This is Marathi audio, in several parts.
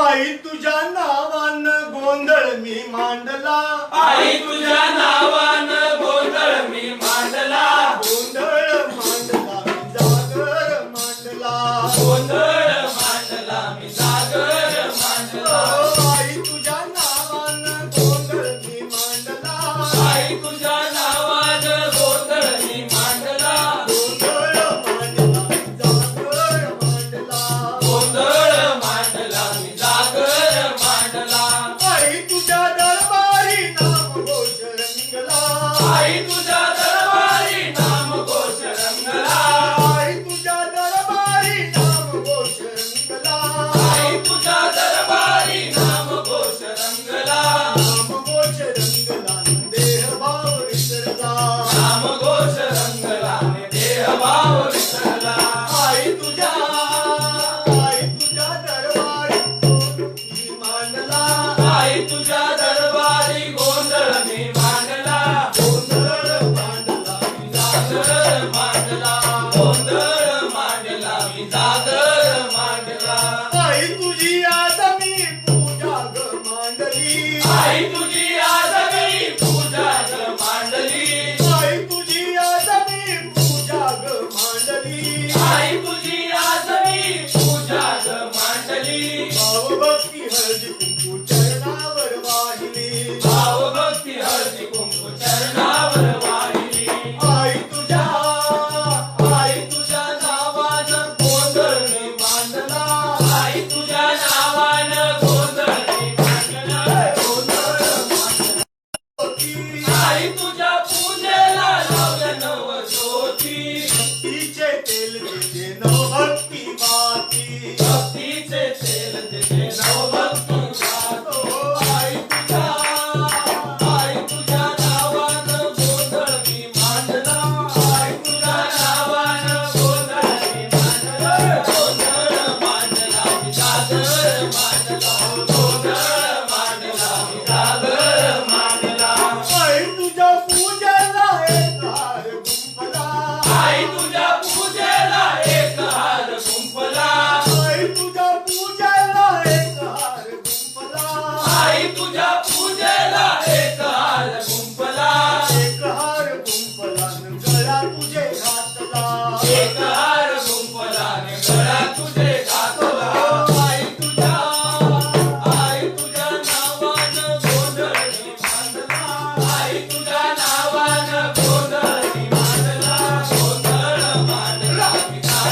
आई तुझ्या नावान गोंधळ मी मांडला. आई तुझ्या नावान गोंधळ मी जागर मांडला गोंधळ मांडला मी जागर मांडला आई तुझी आज मी पूजा ग मांडली. आई तुझी आज मी पूजा ग मांडली. आई तुझी आज मी पूजा ग मांडली. आई तुझी आज मी पूजा ग मांडली. भावभक्ती हळदी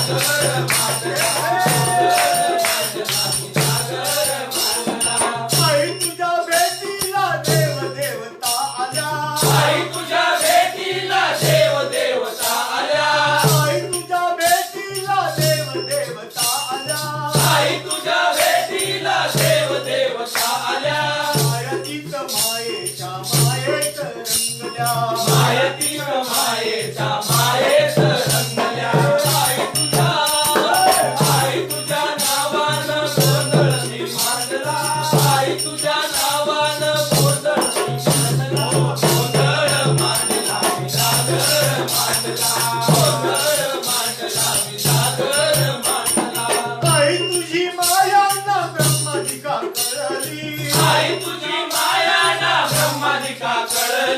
Master, Master, Master.